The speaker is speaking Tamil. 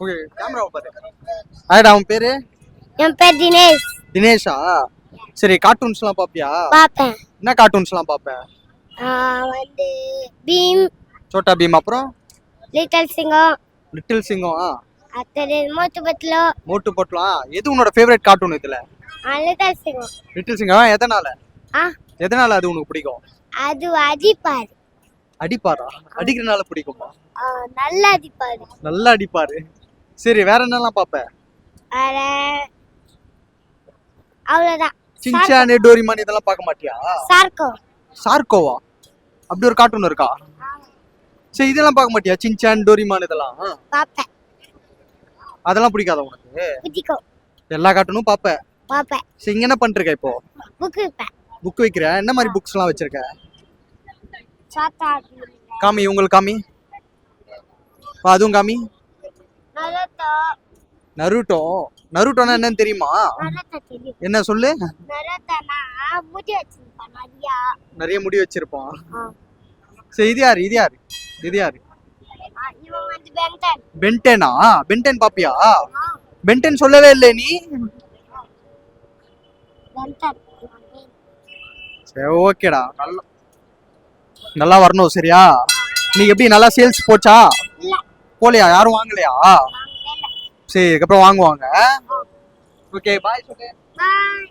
ஓகே கேமராவை பாரு ஆயிடா அவன் பேரு? என் பேர் தினேஷ். தினேஷா? சரி கார்ட்டூன்ஸ்லாம் பாப்பியா? பார்ப்பேன் என்ன கார்ட்டூன்ஸ்லாம் பார்ப்பேன் ஆஹ் வந்து பீம் சோட்டா பீம் அப்புறம்? லிட்டில் சிங்கம். லிட்டில் சிங்கம் அத்தனை மூத்து பத்திலோ மோட்டு போட்டலாம் எது உன்னோட ஃபேவரட் கார்ட்டூன் இதுல? லிட்டில் சிங்கம். லிட்டில் சிங்கம் எதனால? ஆ. எதனால அது உனக்கு பிடிக்கும்? அது அடிப்பாரு. அடிப்பாரா? அடிக்கிறனால பிடிக்குமா? ஆஹ் நல்லா அடிப்பாரு. நல்லா அடிப்பாரு. சரி வேற என்னலாம் பாப்ப? வேற அவ்வளோதான் சின்சான் டோரிமான் இதெல்லாம் பார்க்க மாட்டியா? சார்க்கோ சார்கோவா? அப்படி ஒரு கார்ட்டூன் இருக்கா? சரி இதெல்லாம் பார்க்க மாட்டியா? சின்சான் டோரிமான் இதெல்லாம்? பார்ப்பேன் அதெல்லாம் பிடிக்காத உனக்கு? பிடிக்கும். எல்லா கார்ட்டூனும் பாப்ப? பார்ப்பேன் சரி இங்க என்ன பண்ணிருக்க இப்போ? புக்கு வைப்பேன். புக் வைக்கிற? என்ன மாதிரி புக்ஸ்லாம் வச்சிருக்க? சாத்தா. காமி உங்களுக்கு காமி? அதுவும் காமி? நருட்டோ. நருட்டோனா என்னன்னு தெரியுமா? என்ன சொல்லு? நிறையா முடி வச்சிருப்பான். சரி இது யாரு? இது யாரு? இது யாரு? Ben ten. பென்டெனா? பாப்பியா? பென்டென் சொல்லவே இல்லை நீ. சரி ஓகேடா. நல்லா நல்லா வரணும் சரியா? நீங்க எப்படி நல்லா சேல்ஸ் போச்சா? போலையா? யாரும் வாங்கலையா? சரி இதுக்கப்புறம் வாங்குவாங்க. ஓகே பாய் சொல்லு. பாய்